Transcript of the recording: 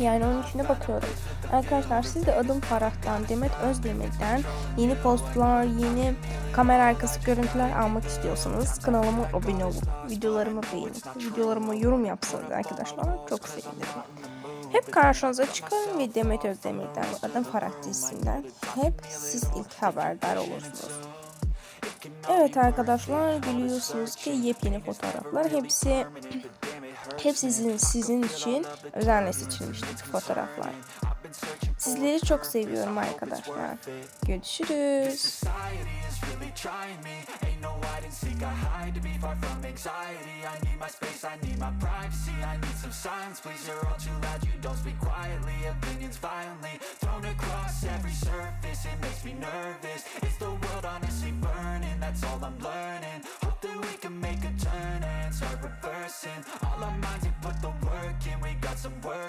Yani onun içine bakıyorum. Arkadaşlar siz de Adım Farah'tan, Demet Özdemir'den yeni postlar, yeni kamera arkası görüntüler almak istiyorsanız kanalıma abone olup videolarımı beğenip videolarıma yorum yapsanız arkadaşlar çok sevinirim. Hep karşınıza çıkarım ve Demet Özdemir'den ve Adım Farah dizisinden hep siz ilk haberdar olursunuz. Evet arkadaşlar biliyorsunuz ki yepyeni fotoğraflar hepsi hepsi sizin, sizin için özenle seçilmiştir fotoğraflar. Sizleri çok seviyorum arkadaşlar. Görüşürüz. Thrown all I'm learning All our minds, you put the work in, we got some work.